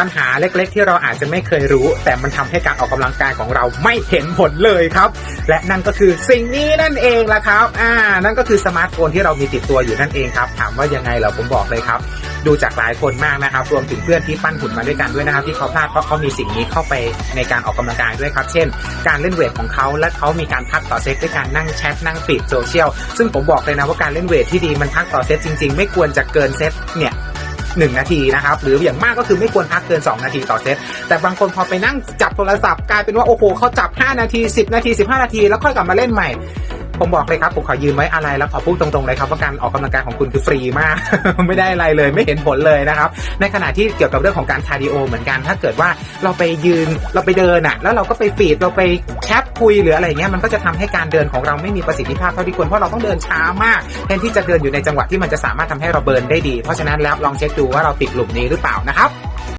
ปัญหาเล็กๆ ที่เราอาจจะไม่เคยรู้ แต่มันทำให้การออกกำลังกายของเราไม่เห็นผลเลยครับ และนั่นก็คือสิ่งนี้นั่นเองละครับ อ่า นั่นก็คือสมาร์ทโฟนที่เรามีติดตัวอยู่นั่นเองครับ ถามว่ายังไงเหรอผมบอกเลยครับดูจากหลายคนมากนะครับ รวมถึงเพื่อนที่ปั้นหุ่นมาด้วยกันด้วยนะครับ ที่เขาพลาดเพราะเขามีสิ่งนี้เข้าไปในการออกกำลังกายด้วยครับ เช่น การเล่นเวทของเขาและเขามีการพักต่อเซตด้วยการนั่งแชทนั่งฟีดโซเชียลซึ่งผมบอกเลยนะว่าการเล่นเวทที่ดีมันพักต่อเซตจริง ๆ ไม่ควรจะเกินเซตเนี่ย หนึ่งนาทีนะครับ หรืออย่างมากก็คือไม่ควรพักเกิน 2 นาทีต่อเซต แต่บางคนพอไปนั่งจับโทรศัพท์กลายเป็นว่าโอ้โหเขาจับ 5 นาที 10 นาที 15 นาที แล้วค่อยกลับมาเล่นใหม่ ผมบอกเลยครับผมขอยืมไว้อะไรแล้วขอพูดตรงๆเลยครับว่าการออกกำลังกายของคุณคือฟรีมาก ไม่ได้อะไรเลยไม่เห็นผลเลยนะครับ ในขณะที่เกี่ยวกับเรื่องของการคาร์ดิโอเหมือนกัน ถ้าเกิดว่าเราไปยืนเราไปเดินอะแล้วเราก็ไปฟีดเราไปแคปคุยหรืออะไรเงี้ยมันก็จะทำให้การเดินของเราไม่มีประสิทธิภาพเท่าที่ควรเพราะเราต้องเดินช้ามากแทนที่จะเดินอยู่ในจังหวะที่มันจะสามารถทำให้เราเบิร์นได้ดี เพราะฉะนั้นแล้วลองเช็คดูว่าเราติดหลุมนี้หรือเปล่านะครับ